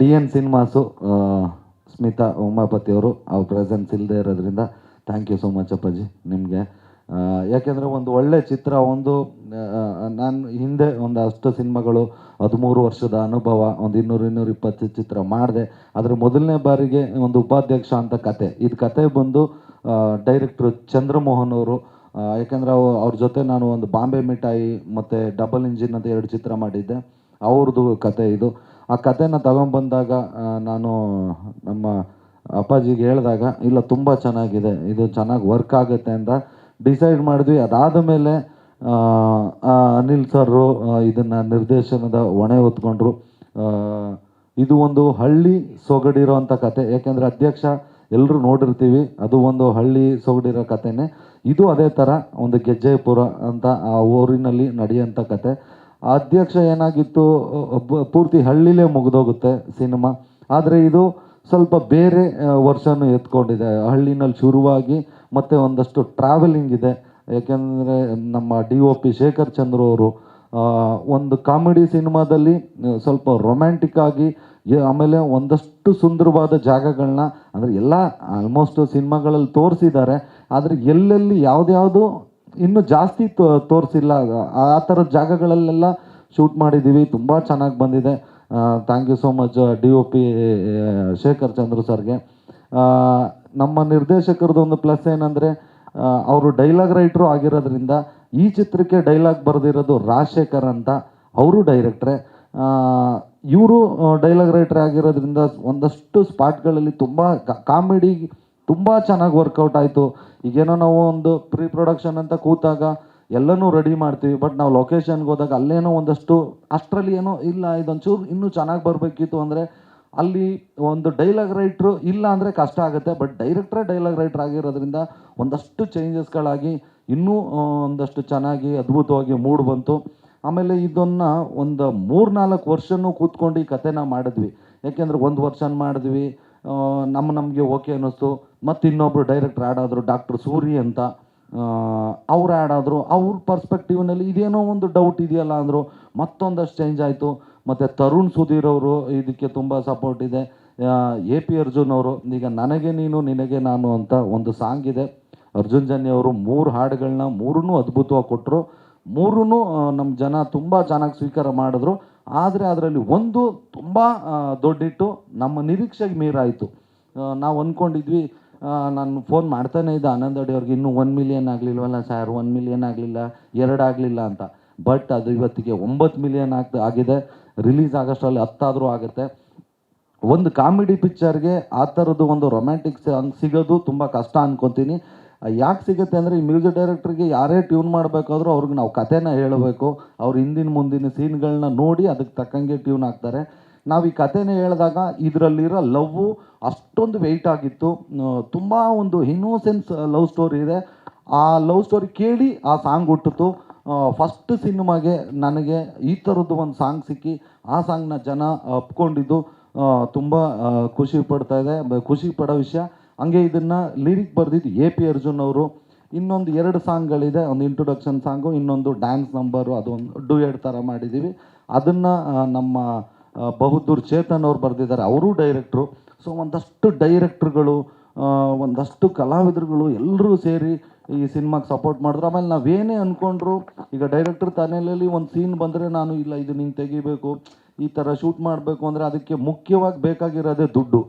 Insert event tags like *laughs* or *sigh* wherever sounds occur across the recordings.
D N cinemas Smitha Umapathi ಅವರು ಅವ್ರ presence ಇಲ್ಲದೆ ಇರೋದ್ರಿಂದ ಥ್ಯಾಂಕ್ ಯು ಸೋ ಮಚ್ ಅಪ್ಪಾಜಿ ನಿಮಗೆ. ಯಾಕೆಂದರೆ ಒಂದು ಒಳ್ಳೆ ಚಿತ್ರ, ಒಂದು ನಾನು ಹಿಂದೆ ಒಂದು ಅಷ್ಟು ಸಿನಿಮಾಗಳು, ಹದಿಮೂರು ವರ್ಷದ ಅನುಭವ, ಒಂದು ಇನ್ನೂರು ಇನ್ನೂರು ಇಪ್ಪತ್ತು ಚಿತ್ರ ಮಾಡಿದೆ. ಅದರ ಮೊದಲನೇ ಬಾರಿಗೆ ಒಂದು ಉಪಾಧ್ಯಕ್ಷ ಅಂತ ಕತೆ. ಇದು ಕತೆ ಬಂದು ಡೈರೆಕ್ಟ್ರು ಚಂದ್ರಮೋಹನ್ ಅವರು ಯಾಕೆಂದರೆ ಅವು, ಅವ್ರ ಜೊತೆ ನಾನು ಒಂದು ಬಾಂಬೆ ಮಿಠಾಯಿ ಮತ್ತು ಡಬಲ್ ಇಂಜಿನ್ ಅಂತ ಎರಡು ಚಿತ್ರ ಮಾಡಿದ್ದೆ. ಅವ್ರದ್ದು ಕತೆ ಇದು. ಆ ಕತೆನ ತಗೊಂಬಂದಾಗ ನಾನು ನಮ್ಮ ಅಪ್ಪಾಜಿಗೆ ಹೇಳಿದಾಗ, ಇಲ್ಲ, ತುಂಬ ಚೆನ್ನಾಗಿದೆ, ಇದು ಚೆನ್ನಾಗಿ ವರ್ಕ್ ಆಗುತ್ತೆ ಅಂತ ಡಿಸೈಡ್ ಮಾಡಿದ್ವಿ. ಅದಾದ ಮೇಲೆ ಅನಿಲ್ ಸರ್ ಇದನ್ನು ನಿರ್ದೇಶನದ ಹೊಣೆ ಹೊತ್ಕೊಂಡ್ರು. ಇದು ಒಂದು ಹಳ್ಳಿ ಸೊಗಡಿರೋಂಥ ಕತೆ. ಯಾಕೆಂದರೆ ಅಧ್ಯಕ್ಷ ಎಲ್ಲರೂ ನೋಡಿರ್ತೀವಿ, ಅದು ಒಂದು ಹಳ್ಳಿ ಸೊಗಡಿರೋ ಕತೆನೇ. ಇದು ಅದೇ ಥರ ಒಂದು ಗೆಜ್ಜೆಪುರ ಅಂತ ಆ ಊರಿನಲ್ಲಿ ನಡೆಯುವಂಥ ಕತೆ. ಅಧ್ಯಕ್ಷ ಏನಾಗಿತ್ತು ಪೂರ್ತಿ ಹಳ್ಳಿಲೇ ಮುಗಿದೋಗುತ್ತೆ ಸಿನಿಮಾ. ಆದರೆ ಇದು ಸ್ವಲ್ಪ ಬೇರೆ ವರ್ಷನೂ ಎತ್ಕೊಂಡಿದೆ. ಹಳ್ಳಿನಲ್ಲಿ ಶುರುವಾಗಿ ಮತ್ತು ಒಂದಷ್ಟು ಟ್ರಾವೆಲಿಂಗ್ ಇದೆ. ಯಾಕೆಂದರೆ ನಮ್ಮ D O P Shekhar Chandra ಅವರು ಒಂದು ಕಾಮಿಡಿ ಸಿನಿಮಾದಲ್ಲಿ ಸ್ವಲ್ಪ ರೊಮ್ಯಾಂಟಿಕ್ ಆಗಿ ಆಮೇಲೆ ಒಂದಷ್ಟು ಸುಂದರವಾದ ಜಾಗಗಳನ್ನ ಅಂದರೆ ಎಲ್ಲ ಆಲ್ಮೋಸ್ಟ್ ಸಿನಿಮಾಗಳಲ್ಲಿ ತೋರಿಸಿದ್ದಾರೆ. ಆದರೆ ಎಲ್ಲೆಲ್ಲಿ ಯಾವ್ದ್ಯಾವುದು ಇನ್ನೂ ಜಾಸ್ತಿ ತೋರಿಸಿಲ್ಲ. ಆ ಥರದ ಜಾಗಗಳಲ್ಲೆಲ್ಲ ಶೂಟ್ ಮಾಡಿದ್ದೀವಿ. ತುಂಬ ಚೆನ್ನಾಗಿ ಬಂದಿದೆ. Thank you so much D O P Shekhar Chandra ಸರ್ಗೆ. ನಮ್ಮ ನಿರ್ದೇಶಕರದ್ದು ಒಂದು ಪ್ಲಸ್ ಏನಂದರೆ ಅವರು ಡೈಲಾಗ್ ರೈಟ್ರು ಆಗಿರೋದ್ರಿಂದ ಈ ಚಿತ್ರಕ್ಕೆ ಡೈಲಾಗ್ ಬರೆದಿರೋದು ರಾಜಶೇಖರ್ ಅಂತ ಅವರು ಡೈರೆಕ್ಟ್ರೆ ಇವರು ಡೈಲಾಗ್ ರೈಟರ್ ಆಗಿರೋದ್ರಿಂದ ಒಂದಷ್ಟು ಸ್ಪಾಟ್ಗಳಲ್ಲಿ ತುಂಬ ಕಾಮಿಡಿ ತುಂಬ ಚೆನ್ನಾಗಿ ವರ್ಕೌಟ್ ಆಯಿತು. ಈಗೇನೋ ನಾವು ಒಂದು ಪ್ರೀ ಪ್ರೊಡಕ್ಷನ್ ಅಂತ ಕೂತಾಗ ಎಲ್ಲನೂ ರೆಡಿ ಮಾಡ್ತೀವಿ ಬಟ್ ನಾವು ಲೊಕೇಶನ್ಗೆ ಹೋದಾಗ ಅಲ್ಲೇನೋ ಒಂದಷ್ಟು, ಅಷ್ಟರಲ್ಲಿ ಏನೋ ಇಲ್ಲ, ಇದೊಂಚೂರು ಇನ್ನೂ ಚೆನ್ನಾಗಿ ಬರಬೇಕಿತ್ತು ಅಂದರೆ ಅಲ್ಲಿ ಒಂದು ಡೈಲಾಗ್ ರೈಟ್ರು ಇಲ್ಲ ಅಂದರೆ ಕಷ್ಟ ಆಗುತ್ತೆ ಬಟ್ ಡೈರೆಕ್ಟ್ರೇ ಡೈಲಾಗ್ ರೈಟ್ರ್ ಆಗಿರೋದ್ರಿಂದ ಒಂದಷ್ಟು ಚೇಂಜಸ್ಗಳಾಗಿ ಇನ್ನೂ ಒಂದಷ್ಟು ಚೆನ್ನಾಗಿ ಅದ್ಭುತವಾಗಿ ಮೂಡ್ ಬಂತು. ಆಮೇಲೆ ಇದನ್ನು ಒಂದು ಮೂರ್ನಾಲ್ಕು ವರ್ಷನೂ ಕೂತ್ಕೊಂಡು ಈ ಕಥೆನ ಮಾಡಿದ್ವಿ. ಯಾಕೆಂದರೆ ಒಂದು ವರ್ಷ ಮಾಡಿದ್ವಿ ನಮ್ಮ ನಮಗೆ ಓಕೆ ಅನ್ನಿಸ್ತು. ಮತ್ತು ಇನ್ನೊಬ್ರು ಡೈರೆಕ್ಟ್ರ್ ಆ್ಯಡ್ ಆದರು ಡಾಕ್ಟರ್ ಸೂರಿ ಅಂತ. ಅವ್ರು ಆ್ಯಡ್ ಆದರು, ಅವ್ರ ಪರ್ಸ್ಪೆಕ್ಟಿವ್ನಲ್ಲಿ ಇದೇನೋ ಒಂದು ಡೌಟ್ ಇದೆಯಲ್ಲ ಅಂದರು, ಮತ್ತೊಂದಷ್ಟು ಚೇಂಜ್ ಆಯಿತು. ಮತ್ತು ತರುಣ್ ಸುಧೀರ್ ಅವರು ಇದಕ್ಕೆ ತುಂಬ ಸಪೋರ್ಟ್ ಇದೆ. ಎ ಪಿ ಅರ್ಜುನ್ ಅವರು, ಈಗ ನನಗೆ ನೀನು, ನಿನಗೆ ನಾನು ಅಂತ ಒಂದು ಸಾಂಗ್ ಇದೆ. ಅರ್ಜುನ್ ಜನ್ಯ ಅವರು ಮೂರು ಹಾಡುಗಳನ್ನ ಮೂರನ್ನೂ ಅದ್ಭುತವಾಗಿ ಕೊಟ್ಟರು ಮೂರೂ ನಮ್ಮ ಜನ ತುಂಬ ಚೆನ್ನಾಗಿ ಸ್ವೀಕಾರ ಮಾಡಿದ್ರು. ಆದರೆ ಅದರಲ್ಲಿ ಒಂದು ತುಂಬ ದೊಡ್ಡಿಟ್ಟು ನಮ್ಮ ನಿರೀಕ್ಷೆಗೆ ಮೀರಾಯಿತು. ನಾವು ಅಂದ್ಕೊಂಡಿದ್ವಿ ನಾನು ಫೋನ್ ಮಾಡ್ತಾನೆ ಇದ್ದೆ, ಆನಂದ್ ಅಡಿ ಅವ್ರಿಗೆ ಇನ್ನೂ ಒನ್ ಮಿಲಿಯನ್ ಆಗಲಿಲ್ವಲ್ಲ ಸರ್ ಒನ್ ಮಿಲಿಯನ್ ಆಗಲಿಲ್ಲ, ಎರಡು ಆಗಲಿಲ್ಲ ಅಂತ. ಬಟ್ ಅದು ಇವತ್ತಿಗೆ ಒಂಬತ್ತು ಮಿಲಿಯನ್ ಆಗ್ ಆಗಿದೆ. ರಿಲೀಸ್ ಆಗೋಷ್ಟರಲ್ಲಿ ಹತ್ತಾದರೂ ಆಗುತ್ತೆ. ಒಂದು ಕಾಮಿಡಿ ಪಿಕ್ಚರ್ಗೆ ಆ ಥರದ್ದು ಒಂದು ರೊಮ್ಯಾಂಟಿಕ್ ಸಾಂಗ್ ಸಿಗೋದು ತುಂಬ ಕಷ್ಟ ಅನ್ಕೊತೀನಿ. ಯಾಕೆ ಸಿಗುತ್ತೆ ಅಂದರೆ ಈ ಮ್ಯೂಸಿಕ್ ಡೈರೆಕ್ಟ್ರಿಗೆ ಯಾರೇ ಟ್ಯೂನ್ ಮಾಡಬೇಕಾದ್ರೂ ಅವ್ರಿಗೆ ನಾವು ಕಥೆನ ಹೇಳಬೇಕು. ಅವ್ರ ಹಿಂದಿನ ಮುಂದಿನ ಸೀನ್ಗಳನ್ನ ನೋಡಿ ಅದಕ್ಕೆ ತಕ್ಕಂಗೆ ಟ್ಯೂನ್ ಹಾಕ್ತಾರೆ. ನಾವು ಈ ಕಥೆನ ಹೇಳಿದಾಗ ಇದರಲ್ಲಿರೋ ಲವ್ವು ಅಷ್ಟೊಂದು ವೆಯ್ಟ್ ಆಗಿತ್ತು. ತುಂಬ ಒಂದು ಇನ್ನೋಸೆನ್ಸ್ ಲವ್ ಸ್ಟೋರಿ ಇದೆ. ಆ ಲವ್ ಸ್ಟೋರಿ ಕೇಳಿ ಆ ಸಾಂಗ್ ಹುಟ್ಟಿತು ಫಸ್ಟ್ ಸಿನಿಮಾಗೆ ನನಗೆ ಈ ಥರದ್ದು ಒಂದು ಸಾಂಗ್ ಸಿಕ್ಕಿ ಆ ಸಾಂಗ್ನ ಜನ ಒಪ್ಕೊಂಡಿದ್ದು. ತುಂಬ ಖುಷಿ ಪಡ್ತಾ ಇದೆ. ಖುಷಿ ಪಡೋ ವಿಷಯ. ಹಂಗೆ ಇದನ್ನು ಲಿರಿಕ್ ಬರೆದಿದ್ದು ಎ ಪಿ ಅರ್ಜುನ್ ಅವರು. ಇನ್ನೊಂದು ಎರಡು ಸಾಂಗ್ಗಳಿದೆ, ಒಂದು ಇಂಟ್ರೊಡಕ್ಷನ್ ಸಾಂಗು, ಇನ್ನೊಂದು ಡ್ಯಾನ್ಸ್ ನಂಬರು ಅದೊಂದು ಡುಯೆಡ್ ಥರ ಮಾಡಿದ್ದೀವಿ ಅದನ್ನು ನಮ್ಮ ಬಹದ್ದೂರ್ ಚೇತನ್ ಅವ್ರು ಬರೆದಿದ್ದಾರೆ. ಅವರು ಡೈರೆಕ್ಟ್ರು ಸೊ ಒಂದಷ್ಟು ಡೈರೆಕ್ಟ್ರುಗಳು ಒಂದಷ್ಟು ಕಲಾವಿದರುಗಳು ಎಲ್ಲರೂ ಸೇರಿ ಈ ಸಿನಿಮಾಗೆ ಸಪೋರ್ಟ್ ಮಾಡಿದ್ರು. ಆಮೇಲೆ ನಾವೇನೇ ಅಂದ್ಕೊಂಡ್ರು ಈಗ ಡೈರೆಕ್ಟರ್ ತನೆಯಲ್ಲಿ ಒಂದು ಸೀನ್ ಬಂದರೆ ನಾನು ಇಲ್ಲ, ಇದು ನಿಂಗೆ ತೆಗಿಬೇಕು, ಈ ಥರ ಶೂಟ್ ಮಾಡಬೇಕು ಅಂದರೆ ಅದಕ್ಕೆ ಮುಖ್ಯವಾಗಿ ಬೇಕಾಗಿರೋದೇ ದುಡ್ಡು.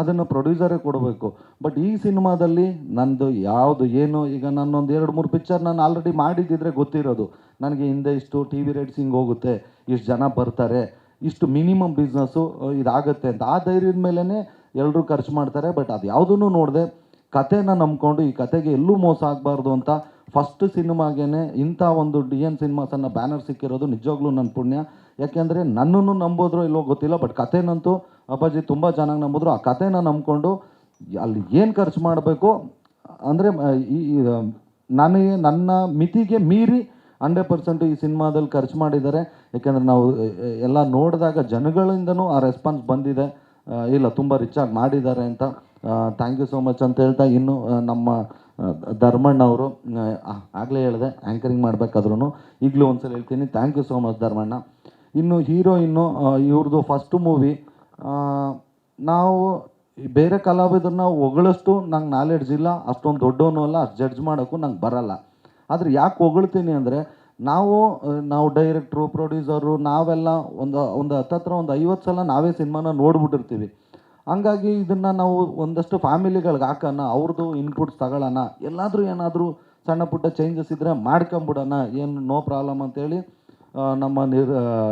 ಅದನ್ನು ಪ್ರೊಡ್ಯೂಸರೇ ಕೊಡಬೇಕು. ಬಟ್ ಈ ಸಿನಿಮಾದಲ್ಲಿ ನಂದು ಯಾವುದು ಏನು, ಈಗ ನಾನೊಂದು ಎರಡು, ಮೂರು ಪಿಕ್ಚರ್ ನಾನು ಆಲ್ರೆಡಿ ಮಾಡಿದ್ದಿದ್ರೆ ಗೊತ್ತಿರೋದು. ನನಗೆ ಹಿಂದೆ ಇಷ್ಟು ಟಿ ವಿ ರೇಟ್ಸ್ ಹಿಂಗೆ ಹೋಗುತ್ತೆ, ಇಷ್ಟು ಜನ ಬರ್ತಾರೆ, ಇಷ್ಟು ಮಿನಿಮಮ್ ಬಿಸ್ನೆಸ್ಸು ಇದಾಗುತ್ತೆ ಅಂತ. ಆ ಧೈರ್ಯದ ಮೇಲೇ ಎಲ್ಲರೂ ಖರ್ಚು ಮಾಡ್ತಾರೆ ಬಟ್ ಅದು ಯಾವುದೂ ನೋಡಿದೆ, ಕಥೆನ ನಂಬ್ಕೊಂಡು ಈ ಕತೆಗೆ ಎಲ್ಲೂ ಮೋಸ ಆಗಬಾರ್ದು ಅಂತ ಫಸ್ಟ್ ಸಿನಿಮಾಗೇನೆ ಇಂಥ ಒಂದು ಡಿ ಎನ್ ಸಿನಿಮಾಸನ್ನು ಬ್ಯಾನರ್ ಸಿಕ್ಕಿರೋದು ನಿಜವಾಗ್ಲೂ ನನ್ನ ಪುಣ್ಯ. ಯಾಕೆಂದರೆ ನನ್ನನ್ನು ನಂಬೋದ್ರೋ ಇಲ್ಲೋ ಗೊತ್ತಿಲ್ಲ ಬಟ್ ಕತೆನಂತೂ ಅಪ್ಪಾಜಿ ತುಂಬ ಚೆನ್ನಾಗಿ ನಂಬಿದ್ರು. ಆ ಕಥೆನ ನಂಬಿಕೊಂಡು ಅಲ್ಲಿ ಏನು ಖರ್ಚು ಮಾಡಬೇಕು ಅಂದರೆ ಈ ನನಗೆ, ನನ್ನ ಮಿತಿಗೆ ಮೀರಿ ಹಂಡ್ರೆಡ್ ಪರ್ಸೆಂಟ್ ಈ ಸಿನಿಮಾದಲ್ಲಿ ಖರ್ಚು ಮಾಡಿದ್ದಾರೆ. ಯಾಕೆಂದರೆ ನಾವು ಎಲ್ಲ ನೋಡಿದಾಗ ಜನಗಳಿಂದನೂ ಆ ರೆಸ್ಪಾನ್ಸ್ ಬಂದಿದೆ. ಇಲ್ಲ, ತುಂಬ ರಿಚಾಗಿ ಮಾಡಿದ್ದಾರೆ ಅಂತ. ಥ್ಯಾಂಕ್ ಯು ಸೋ ಮಚ್ ಅಂತ ಹೇಳ್ತಾ ಇನ್ನು ನಮ್ಮ ಧರ್ಮಣ್ಣ ಅವರು ಆಗಲೇ ಹೇಳಿದೆ ಆ್ಯಂಕರಿಂಗ್ ಮಾಡಬೇಕಾದ್ರೂ ಈಗಲೂ ಒಂದ್ಸಲ ಹೇಳ್ತೀನಿ. Thank you so much Dharmanna. ಇನ್ನು ಹೀರೋಯಿನ್ನು ಇವ್ರದ್ದು ಫಸ್ಟ್ ಮೂವಿ ನಾವು ಬೇರೆ ಕಲಾವಿದರನ್ನ ಹೊಗಳಷ್ಟು ನಂಗೆ ನಾಲೆಡ್ಜ್ ಇಲ್ಲ, ಅಷ್ಟೊಂದು ದೊಡ್ಡವನು ಅಲ್ಲ, ಅಷ್ಟು ಜಡ್ಜ್ ಮಾಡೋಕ್ಕೂ ನಂಗೆ ಬರಲ್ಲ. ಆದರೆ ಯಾಕೆ ಹೊಗಳ್ತೀನಿ ಅಂದರೆ, ನಾವು ನಾವು ಡೈರೆಕ್ಟ್ರು ಪ್ರೊಡ್ಯೂಸರು ನಾವೆಲ್ಲ ಒಂದು ಒಂದು ಹತ್ತತ್ರ ಒಂದು ಐವತ್ತು ಸಲ ನಾವೇ ಸಿನಿಮಾನ ನೋಡ್ಬಿಟ್ಟಿರ್ತೀವಿ. ಹಂಗಾಗಿ ಇದನ್ನು ನಾವು ಒಂದಷ್ಟು ಫ್ಯಾಮಿಲಿಗಳಿಗೆ ಹಾಕೋಣ ಅವ್ರದ್ದು ಇನ್ಪುಟ್ಸ್ ತಗೊಳ್ಳೋಣ ಎಲ್ಲಾದರೂ ಏನಾದರೂ ಸಣ್ಣ ಪುಟ್ಟ ಚೇಂಜಸ್ ಇದ್ದರೆ ಮಾಡ್ಕೊಂಬಿಡೋಣ, ಏನು ನೋ ಪ್ರಾಬ್ಲಮ್ ಅಂತೇಳಿ ನಮ್ಮ ನಿರ್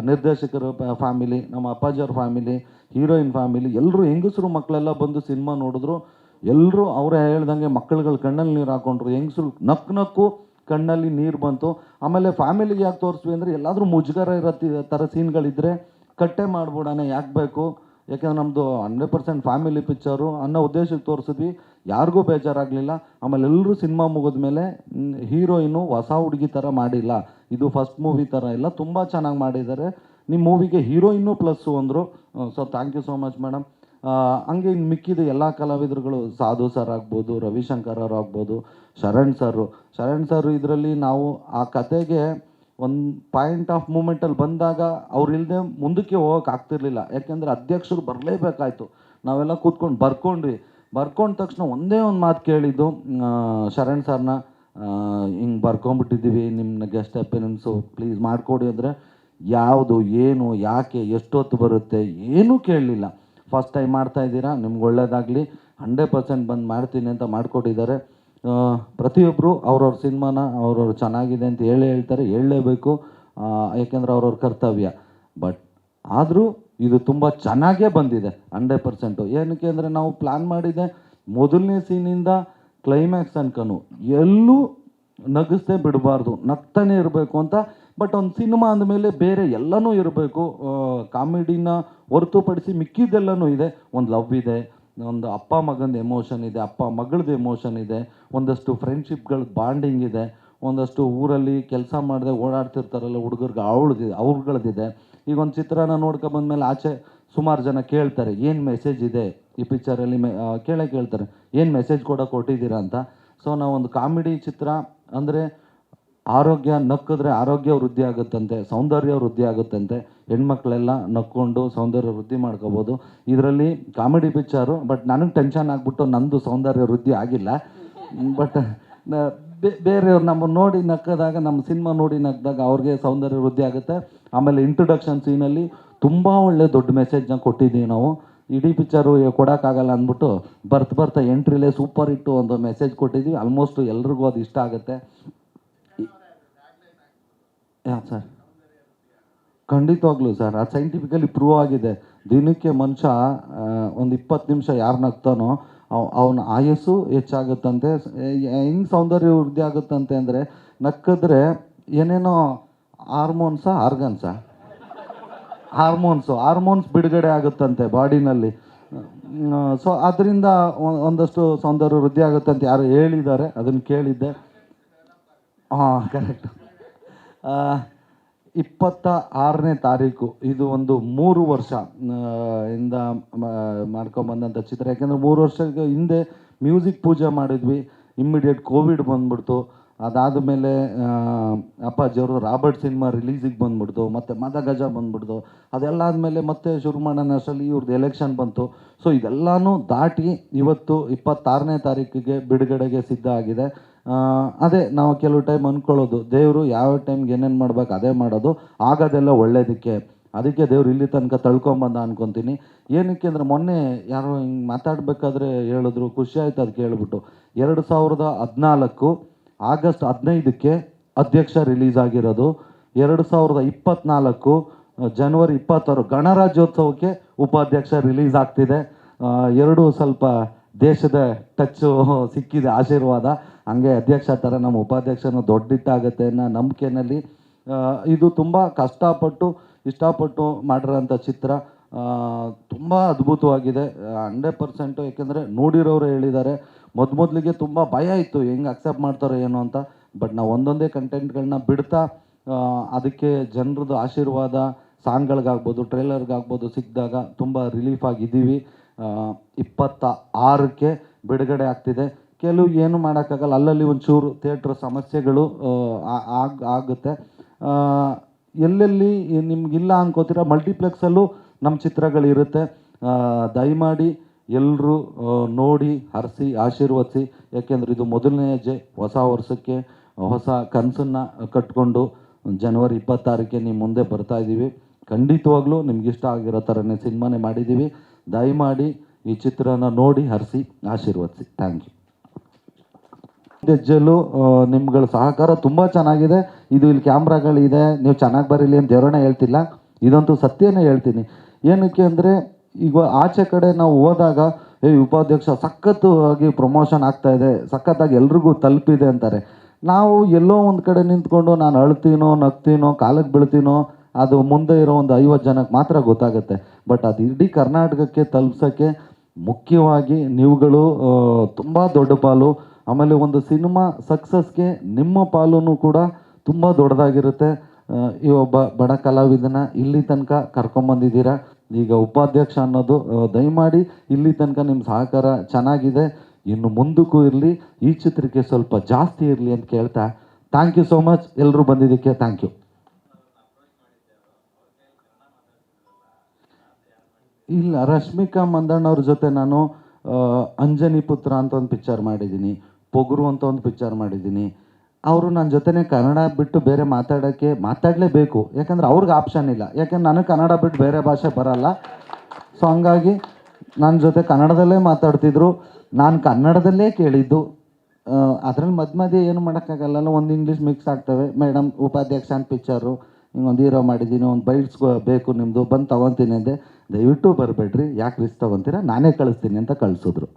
ನಿರ್ದೇಶಕರ ಫ್ಯಾಮಿಲಿ ನಮ್ಮ ಅಪ್ಪಾಜಿಯವ್ರ ಫ್ಯಾಮಿಲಿ ಹೀರೋಯಿನ್ ಫ್ಯಾಮಿಲಿ ಎಲ್ಲರೂ ಹೆಂಗಸರು ಮಕ್ಕಳೆಲ್ಲ ಬಂದು ಸಿನಿಮಾ ನೋಡಿದ್ರು ಎಲ್ಲರೂ ಅವರೇ ಹೇಳ್ದಂಗೆ ಮಕ್ಕಳುಗಳ ಕಣ್ಣಲ್ಲಿ ನೀರು ಹಾಕೊಂಡ್ರು. ಹೆಂಗಸರು ನಕ್ಕು ನಕ್ಕು ಕಣ್ಣಲ್ಲಿ ನೀರು ಬಂತು. ಆಮೇಲೆ ಫ್ಯಾಮಿಲಿಗೆ ಯಾಕೆ ತೋರಿಸ್ವಿ ಅಂದರೆ, ಎಲ್ಲಾದರೂ ಮುಜುಗರ ಇರೋ ತಿ- ಥರ ಸೀನ್ಗಳಿದ್ದರೆ ಕಟ್ಟೆ ಮಾಡ್ಬಿಡೋಣ, ಯಾಕೆ ಬೇಕು? ಯಾಕೆಂದ್ರೆ ನಮ್ಮದು ಹಂಡ್ರೆಡ್ ಪರ್ಸೆಂಟ್ ಫ್ಯಾಮಿಲಿ ಪಿಕ್ಚರು ಅನ್ನೋ ಉದ್ದೇಶಕ್ಕೆ ತೋರಿಸಿದ್ವಿ. ಯಾರಿಗೂ ಬೇಜಾರಾಗಲಿಲ್ಲ. ಆಮೇಲೆ ಎಲ್ಲರೂ ಸಿನಿಮಾ ಮುಗಿದ್ಮೇಲೆ ಹೀರೋಯಿನು ಹೊಸ ಹುಡುಗಿ ಥರ ಮಾಡಿಲ್ಲ. ಇದು ಫಸ್ಟ್ ಮೂವಿ ಥರ ಇಲ್ಲ. ತುಂಬ ಚೆನ್ನಾಗಿ ಮಾಡಿದ್ದಾರೆ. ನಿಮ್ಮ ಮೂವಿಗೆ ಹೀರೋಯಿನ್ನು ಪ್ಲಸ್ಸು ಅಂದರು so thank you so much madam ಹಂಗೆ ಇನ್ನು ಮಿಕ್ಕಿದ ಎಲ್ಲ ಕಲಾವಿದರುಗಳು, ಸಾಧು ಸರ್ ಆಗ್ಬೋದು, ರವಿಶಂಕರ್ ಅವರು ಆಗ್ಬೋದು, ಶರಣ್ ಸರು ಶರಣ್ ಸರ್ ಇದರಲ್ಲಿ ನಾವು ಆ ಕತೆಗೆ ಒಂದು ಪಾಯಿಂಟ್ ಆಫ್ ಮೂಮೆಂಟಲ್ಲಿ ಬಂದಾಗ ಅವ್ರು ಮುಂದಕ್ಕೆ ಹೋಗೋಕೆ ಆಗ್ತಿರ್ಲಿಲ್ಲ. ಯಾಕೆಂದರೆ ಅಧ್ಯಕ್ಷರು ಬರಲೇಬೇಕಾಯ್ತು. ನಾವೆಲ್ಲ ಕೂತ್ಕೊಂಡು ಬರ್ಕೊಂಡ್ವಿ. ಬರ್ಕೊಂಡ ತಕ್ಷಣ ಒಂದೇ ಒಂದು ಮಾತು ಕೇಳಿದ್ದು ಶರಣ್ ಸರ್ನ ಹಿಂಗೆ ಬರ್ಕೊಂಬಿಟ್ಟಿದ್ದೀವಿ ನಿಮ್ಮ ಗೆಸ್ಟ್ ಅಪಿಯರೆನ್ಸು ಪ್ಲೀಸ್ ಮಾಡಿಕೊಡಿ ಅಂದರೆ ಯಾವುದು, ಏನು, ಯಾಕೆ, ಎಷ್ಟೊತ್ತು ಬರುತ್ತೆ ಏನೂ ಕೇಳಲಿಲ್ಲ. ಫಸ್ಟ್ ಟೈಮ್ ಮಾಡ್ತಾ ಇದ್ದೀರಾ, ನಿಮ್ಗೆ ಒಳ್ಳೇದಾಗಲಿ. ಹಂಡ್ರೆಡ್ ಪರ್ಸೆಂಟ್ ಬಂದು ಮಾಡ್ತೀನಿ ಅಂತ ಮಾಡಿಕೊಟ್ಟಿದ್ದಾರೆ. ಪ್ರತಿಯೊಬ್ಬರು ಅವ್ರವ್ರ ಸಿನಿಮಾನ ಅವ್ರವ್ರು ಚೆನ್ನಾಗಿದೆ ಅಂತ ಹೇಳೇ ಹೇಳ್ತಾರೆ, ಹೇಳಲೇಬೇಕು. ಯಾಕೆಂದ್ರೆ ಅವ್ರವ್ರ ಕರ್ತವ್ಯ. ಬಟ್ ಆದರೂ ಇದು ತುಂಬ ಚೆನ್ನಾಗೇ ಬಂದಿದೆ, ಹಂಡ್ರೆಡ್ ಪರ್ಸೆಂಟು. ಏನಕ್ಕೆ ಅಂದರೆ ನಾವು ಪ್ಲ್ಯಾನ್ ಮಾಡಿದೆ ಮೊದಲನೇ ಸೀನಿಂದ ಕ್ಲೈಮ್ಯಾಕ್ಸ್ ಅನ್ಕನು ಎಲ್ಲೂ ನಗಿಸ್ದೆ ಬಿಡಬಾರ್ದು, ನಗ್ತಾನೆ ಇರಬೇಕು ಅಂತ ಬಟ್ ಒಂದು ಸಿನಿಮಾ ಅಂದಮೇಲೆ ಬೇರೆ ಎಲ್ಲನೂ ಇರಬೇಕು. ಕಾಮಿಡಿನ ಹೊರತುಪಡಿಸಿ ಮಿಕ್ಕಿದ್ದೆಲ್ಲನೂ ಇದೆ. ಒಂದು ಲವ್ ಇದೆ, ಒಂದು ಅಪ್ಪ ಮಗಂದು ಎಮೋಷನ್ ಇದೆ, ಅಪ್ಪ ಮಗಳದ್ದು ಎಮೋಷನ್ ಇದೆ, ಒಂದಷ್ಟು ಫ್ರೆಂಡ್ಶಿಪ್ಗಳ ಬಾಂಡಿಂಗ್ ಇದೆ, ಒಂದಷ್ಟು ಊರಲ್ಲಿ ಕೆಲಸ ಮಾಡದೆ ಓಡಾಡ್ತಿರ್ತಾರಲ್ಲ ಹುಡುಗರಿಗೆ ಅವಳದಿದೆ ಅವ್ರಗಳದಿದೆ ಈಗ ಒಂದು ಚಿತ್ರನ ನೋಡ್ಕೊ ಬಂದಮೇಲೆ ಆಚೆ ಸುಮಾರು ಜನ ಕೇಳ್ತಾರೆ, ಏನು ಮೆಸೇಜ್ ಇದೆ? ಈ ಪಿಕ್ಚರಲ್ಲಿ ಮೆ ಕೇಳೇ ಕೇಳ್ತಾರೆ, ಏನು ಮೆಸೇಜ್ ಕೂಡ ಕೊಟ್ಟಿದ್ದೀರಾ ಅಂತ. ಸೊ ನಾವೊಂದು ಕಾಮಿಡಿ ಚಿತ್ರ ಅಂದರೆ ಆರೋಗ್ಯ ನಕ್ಕಿದ್ರೆ ಆರೋಗ್ಯ ವೃದ್ಧಿ ಆಗುತ್ತಂತೆ, ಸೌಂದರ್ಯ ವೃದ್ಧಿ ಆಗುತ್ತಂತೆ, ಹೆಣ್ಮಕ್ಳೆಲ್ಲ ನಕ್ಕೊಂಡು ಸೌಂದರ್ಯ ವೃದ್ಧಿ ಮಾಡ್ಕೋಬೋದು. ಇದರಲ್ಲಿ ಕಾಮಿಡಿ ಪಿಕ್ಚರು, ಬಟ್ ನನಗೆ ಟೆನ್ಷನ್ ಆಗಿಬಿಟ್ಟು ನಂದು ಸೌಂದರ್ಯ ವೃದ್ಧಿ ಆಗಿಲ್ಲ. ಬಟ್ ಬೇರೆಯವ್ರು ನಮ್ಮ ನೋಡಿ ನಕ್ಕದಾಗ, ನಮ್ಮ ಸಿನಿಮಾ ನೋಡಿ ನಕ್ಕಿದಾಗ ಅವ್ರಿಗೆ ಸೌಂದರ್ಯ ವೃದ್ಧಿ ಆಗುತ್ತೆ. ಆಮೇಲೆ ಇಂಟ್ರೊಡಕ್ಷನ್ ಸೀನಲ್ಲಿ ತುಂಬ ಒಳ್ಳೆ ದೊಡ್ಡ ಮೆಸೇಜ್ನ ಕೊಟ್ಟಿದ್ದೀವಿ ನಾವು. ಇಡೀ ಪಿಕ್ಚರು ಕೊಡೋಕ್ಕಾಗಲ್ಲ ಅಂದ್ಬಿಟ್ಟು ಬರ್ತ ಬರ್ತಾ ಎಂಟ್ರಿಲೇ ಸೂಪರ್ ಇಟ್ಟು ಒಂದು ಮೆಸೇಜ್ ಕೊಟ್ಟಿದ್ದೀವಿ. ಆಲ್ಮೋಸ್ಟ್ ಎಲ್ರಿಗೂ ಅದು ಇಷ್ಟ ಆಗುತ್ತೆ. ಯಾಕೆ ಸರ್. ಖಂಡಿತವಾಗ್ಲೂ, ಸರ್. ಅದು ಸೈಂಟಿಫಿಕಲಿ ಪ್ರೂವ್ ಆಗಿದೆ. ದಿನಕ್ಕೆ ಮನುಷ್ಯ ಒಂದು ಇಪ್ಪತ್ತು ನಿಮಿಷ ಯಾರು ನಗ್ತಾನೋ ಅವನ ಆಯಸ್ಸು ಹೆಚ್ಚಾಗುತ್ತಂತೆ. ಹೆಂಗೆ ಸೌಂದರ್ಯ ವೃದ್ಧಿ ಆಗುತ್ತಂತೆ ಅಂದರೆ, ನಕ್ಕಿದ್ರೆ ಏನೇನೋ ಹಾರ್ಮೋನ್ಸ ಆರ್ಗನ್ಸ. ಹಾರ್ಮೋನ್ಸು, ಹಾರ್ಮೋನ್ಸ್ ಬಿಡುಗಡೆ ಆಗುತ್ತಂತೆ ಬಾಡಿನಲ್ಲಿ. ಸೊ, ಅದರಿಂದ ಒಂದಷ್ಟು ಸೌಂದರ್ಯ ವೃದ್ಧಿ ಆಗುತ್ತೆ ಅಂತ ಯಾರು ಹೇಳಿದ್ದಾರೆ, ಅದನ್ನು ಕೇಳಿದ್ದೆ. ಹಾಂ ಕರೆಕ್ಟ್ ಇಪ್ಪತ್ತ ಆರನೇ ತಾರೀಕು, ಇದು ಒಂದು ಮೂರು ವರ್ಷ ಇಂದ ಮಾಡ್ಕೊಂಬಂದಂಥ ಚಿತ್ರ. ಯಾಕೆಂದರೆ ಮೂರು ವರ್ಷ ಹಿಂದೆ ಮ್ಯೂಸಿಕ್ ಪೂಜೆ ಮಾಡಿದ್ವಿ. ಇಮ್ಮಿಡಿಯೇಟ್ ಕೋವಿಡ್ ಬಂದ್ಬಿಡ್ತು. ಅದಾದ ಮೇಲೆ ಅಪ್ಪಾಜಿಯವರು ರಾಬರ್ಟ್ ಸಿನಿಮಾ ರಿಲೀಸಿಗೆ ಬಂದ್ಬಿಡ್ತು, ಮತ್ತು ಮದ ಗಜ ಬಂದ್ಬಿಡ್ತು ಅದೆಲ್ಲ ಆದಮೇಲೆ ಮತ್ತೆ ಶುರು ಮಾಡೋಣ ಅಷ್ಟರಲ್ಲಿ ಇವ್ರದ್ದು ಎಲೆಕ್ಷನ್ ಬಂತು. ಸೊ ಇದೆಲ್ಲನೂ ದಾಟಿ ಇವತ್ತು ಇಪ್ಪತ್ತಾರನೇ ತಾರೀಕಿಗೆ ಬಿಡುಗಡೆಗೆ ಸಿದ್ಧ ಆಗಿದೆ. ಅದೇ ನಾವು ಕೆಲವು ಟೈಮ್ ಅಂದ್ಕೊಳ್ಳೋದು ದೇವರು ಯಾವ ಟೈಮ್ಗೆ ಏನೇನು ಮಾಡ್ಬೇಕು ಅದೇ ಮಾಡೋದು, ಆಗೋದೆಲ್ಲ ಒಳ್ಳೇದಕ್ಕೆ. ಅದಕ್ಕೆ ದೇವ್ರು ಇಲ್ಲಿ ತನಕ ತಳ್ಕೊಂಬಂದ ಅನ್ಕೊತೀನಿ. ಏನಕ್ಕೆ ಅಂದರೆ ಮೊನ್ನೆ ಯಾರೋ ಹಿಂಗೆ ಮಾತಾಡಬೇಕಾದ್ರೆ ಹೇಳಿದ್ರು, ಖುಷಿ ಆಯ್ತು ಅದು ಕೇಳ್ಬಿಟ್ಟು ಎರಡು ಸಾವಿರದ ಹದಿನಾಲ್ಕು ಆಗಸ್ಟ್ ಹದಿನೈದಕ್ಕೆ ಅಧ್ಯಕ್ಷ ರಿಲೀಸ್ ಆಗಿರೋದು. ಎರಡು ಸಾವಿರದ ಇಪ್ಪತ್ನಾಲ್ಕು ಜನವರಿ ಇಪ್ಪತ್ತಾರು ಗಣರಾಜ್ಯೋತ್ಸವಕ್ಕೆ ಉಪಾಧ್ಯಕ್ಷ ರಿಲೀಸ್ ಆಗ್ತಿದೆ. ಎರಡೂ ಸ್ವಲ್ಪ ದೇಶದ ಟಚ್ಚು *laughs* ಸಿಕ್ಕಿದೆ, ಆಶೀರ್ವಾದ. ಹಂಗೆ ಅಧ್ಯಕ್ಷ ಥರ ನಮ್ಮ ಉಪಾಧ್ಯಕ್ಷನೂ ದೊಡ್ಡಿಟ್ಟಾಗತ್ತೆ ಅನ್ನೋ ನಂಬಿಕೆನಲ್ಲಿ ಇದು ತುಂಬ ಕಷ್ಟಪಟ್ಟು, ಇಷ್ಟಪಟ್ಟು ಮಾಡಿರೋಂಥ ಚಿತ್ರ. ತುಂಬ ಅದ್ಭುತವಾಗಿದೆ. ಹಂಡ್ರೆಡ್ ಪರ್ಸೆಂಟು ಏಕೆಂದರೆ ನೋಡಿರೋರು ಹೇಳಿದ್ದಾರೆ. ಮೊದ್ ಮೊದಲಿಗೆ ತುಂಬ ಭಯ ಇತ್ತು, ಹೆಂಗೆ ಅಕ್ಸೆಪ್ಟ್ ಮಾಡ್ತಾರೋ ಏನೋ ಅಂತ. ಬಟ್ ನಾವು ಒಂದೊಂದೇ ಕಂಟೆಂಟ್ಗಳನ್ನ ಬಿಡ್ತಾ ಅದಕ್ಕೆ ಜನರದ್ದು ಆಶೀರ್ವಾದ, ಸಾಂಗ್ಗಳಿಗಾಗ್ಬೋದು ಟ್ರೇಲರ್ಗಾಗ್ಬೋದು ಸಿಕ್ಕಿದಾಗ ತುಂಬ ರಿಲೀಫ್ ಆಗಿದ್ದೀವಿ. ಇಪ್ಪತ್ತ ಆರಕ್ಕೆ ಬಿಡುಗಡೆ ಆಗ್ತಿದೆ. ಕೆಲವು ಏನು ಮಾಡೋಕ್ಕಾಗಲ್ಲ, ಅಲ್ಲಲ್ಲಿ ಒಂಚೂರು ಥಿಯೇಟ್ರ್ ಸಮಸ್ಯೆಗಳು ಆಗ ಆಗ್, ಆಗುತ್ತೆ. ಎಲ್ಲೆಲ್ಲಿ ನಿಮ್ಗಿಲ್ಲ ಅನ್ಕೋತೀರ ಮಲ್ಟಿಪ್ಲೆಕ್ಸಲ್ಲೂ ನಮ್ಮ ಚಿತ್ರಗಳಿರುತ್ತೆ. ದಯಮಾಡಿ ಎಲ್ಲರೂ ನೋಡಿ, ಹರಿಸಿ, ಆಶೀರ್ವದಿಸಿ. ಯಾಕೆಂದರೆ ಇದು ಮೊದಲನೇ ಹೆಜ್ಜೆ ಹೊಸ ವರ್ಷಕ್ಕೆ ಹೊಸ ಕನಸನ್ನು ಕಟ್ಕೊಂಡು ಜನವರಿ ಇಪ್ಪತ್ತಾರಕ್ಕೆ ನಿಮ್ಮ ಮುಂದೆ ಬರ್ತಾ ಇದ್ದೀವಿ. ಖಂಡಿತವಾಗ್ಲೂ ನಿಮ್ಗೆ ಇಷ್ಟ ಆಗಿರೋ ಥರನೇ ಸಿನಿಮಾನೇ ಮಾಡಿದ್ದೀವಿ. ದಯಮಾಡಿ ಈ ಚಿತ್ರನ ನೋಡಿ, ಹರಿಸಿ, ಆಶೀರ್ವದಿಸಿ. Thank you. ಹೆಜ್ಜೆಲ್ಲೂ ನಿಮ್ಗಳ ಸಹಕಾರ ತುಂಬ ಚೆನ್ನಾಗಿದೆ. ಇದು ಇಲ್ಲಿ ಕ್ಯಾಮ್ರಾಗಳಿದೆ. ನೀವು ಚೆನ್ನಾಗಿ ಬರೀಲಿ ಅಂತ ದೇವರನ್ನ ಹೇಳ್ತಿಲ್ಲ. ಇದಂತೂ ಸತ್ಯನೇ ಹೇಳ್ತೀನಿ. ಏನಕ್ಕೆ ಅಂದರೆ ಈಗ ಆಚೆ ಕಡೆ ನಾವು ಹೋದಾಗ, ಏ, ಉಪಾಧ್ಯಕ್ಷ ಸಖತ್ತು ಪ್ರಮೋಷನ್ ಆಗ್ತಾ ಇದೆ, ಸಖತ್ತಾಗಿ ಎಲ್ರಿಗೂ ತಲುಪಿದೆ ಅಂತಾರೆ. ನಾವು ಎಲ್ಲೋ ಒಂದು ಕಡೆ ನಿಂತ್ಕೊಂಡು ನಾನು ಅಳ್ತೀನೋ, ನಗ್ತೀನೋ ಕಾಲಕ್ಕೆ ಬೀಳ್ತೀನೋ, ಅದು ಮುಂದೆ ಇರೋ ಒಂದು ಐವತ್ತು ಜನಕ್ಕೆ ಮಾತ್ರ ಗೊತ್ತಾಗುತ್ತೆ. ಬಟ್ ಅದು ಇಡೀ ಕರ್ನಾಟಕಕ್ಕೆ ತಲುಪ್ಸೋಕ್ಕೆ ಮುಖ್ಯವಾಗಿ ನೀವುಗಳು ತುಂಬ ದೊಡ್ಡ ಪಾಲು. ಆಮೇಲೆ ಒಂದು ಸಿನಿಮಾ ಸಕ್ಸಸ್ಗೆ ನಿಮ್ಮ ಪಾಲೂ ಕೂಡ ತುಂಬ ದೊಡ್ಡದಾಗಿರುತ್ತೆ. ಈ ಒಬ್ಬ ಬಡ ಕಲಾವಿದನ ಇಲ್ಲಿ ತನಕ ಕರ್ಕೊಂಬಂದಿದ್ದೀರಾ? ಈಗ ಉಪಾಧ್ಯಕ್ಷ ಅನ್ನೋದು ದಯಮಾಡಿ ಇಲ್ಲಿ ತನಕ ನಿಮ್ಮ ಸಹಕಾರ ಚೆನ್ನಾಗಿದೆ. ಇನ್ನು ಮುಂದಕ್ಕೂ ಇರಲಿ, ಈ ಚಿತ್ರಕ್ಕೆ ಸ್ವಲ್ಪ ಜಾಸ್ತಿ ಇರಲಿ ಅಂತ ಕೇಳ್ತಾ ಥ್ಯಾಂಕ್ ಯು ಸೋ ಮಚ್ ಎಲ್ಲರೂ ಬಂದಿದ್ದಕ್ಕೆ ಥ್ಯಾಂಕ್ ಯು ಇಲ್ಲ, ರಶ್ಮಿಕಾ ಮಂದಣ್ಣ ಅವ್ರ ಜೊತೆ ನಾನು ಅಂಜನಿ ಪುತ್ರ ಅಂತ ಒಂದು ಪಿಕ್ಚರ್ ಮಾಡಿದ್ದೀನಿ, ಪೊಗರು ಅಂತ ಒಂದು ಪಿಕ್ಚರ್ ಮಾಡಿದ್ದೀನಿ. ಅವರು ನನ್ನ ಜೊತೆನೇ ಕನ್ನಡ ಬಿಟ್ಟು ಬೇರೆ ಮಾತಾಡೋಕ್ಕೆ ಮಾತಾಡಲೇಬೇಕು. ಯಾಕಂದ್ರೆ ಅವ್ರಿಗೆ ಆಪ್ಷನ್ ಇಲ್ಲ. ಯಾಕಂದ್ರೆ ನನಗೆ ಕನ್ನಡ ಬಿಟ್ಟು ಬೇರೆ ಭಾಷೆ ಬರಲ್ಲ. ಸೊ ಹಂಗಾಗಿ ನನ್ನ ಜೊತೆ ಕನ್ನಡದಲ್ಲೇ ಮಾತಾಡ್ತಿದ್ರು. ನಾನು ಕನ್ನಡದಲ್ಲೇ ಕೇಳಿದ್ದು. ಅದ್ರಲ್ಲಿ ಮಧ್ಯ ಮಧ್ಯೆ ಏನು ಮಾಡೋಕ್ಕಾಗಲ್ಲ ಒಂದು ಇಂಗ್ಲೀಷ್ ಮಿಕ್ಸ್ ಆಗ್ತವೆ. ಮೇಡಮ್ ಉಪಾಧ್ಯಕ್ಷ ಅಂತ ಪಿಕ್ಚರು ಹಿಂಗೊಂದು ಹೀರೋ ಮಾಡಿದ್ದೀನಿ, ಒಂದು ಬೈಟ್ಸ್ ಬೇಕು ನಿಮ್ಮದು ಬಂದು ತೊಗೊತೀನಿ ಅಂದೆ. ದಯವಿಟ್ಟು ಬರಬೇಡ್ರಿ. ಯಾಕೆ ರಿಸ್ಕ್ ತೊಗೊತೀರಾ? ನಾನೇ ಕಳಿಸ್ತೀನಿ ಅಂತ ಕಳಿಸಿದ್ರು.